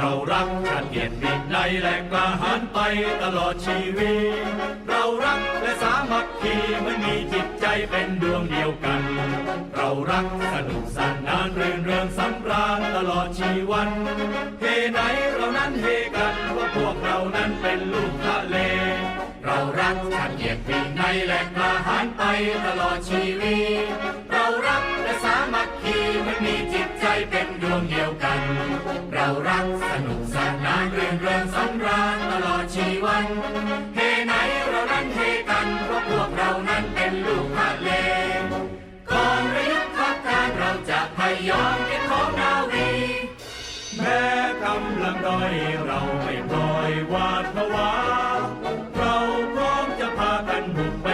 เรารักชาติเกียรติวินัยและกล้าหาญไปตลอดชีวิต เรารักและสามัคคีมันมีจิตใจเป็นดวงเดียวกัน เรารักสนุกสนานรื่นเริงสำราญตลอดชีวันเฮไหนเรานั้นเฮกันว่าพวกเรานั้นเป็นลูกทะเล เรารักชาติเกียรติวินัยและกล้าหาญไปตลอดชีวิต เป็นดวงเดียวกัน เรารักสนุกสนานเรื่นเริงสำราญตลอดชีวันเฮไหนเรานั้นเฮกันเพราะพวกเรานั้นเป็นลูกทะเลก่อนระยุทธ์พักการเราจะพยาองเก็บของนาวีแม้กำลังด้อยเราไม่ปล่อยวาดภาวะเราพร้อมจะพากันบุก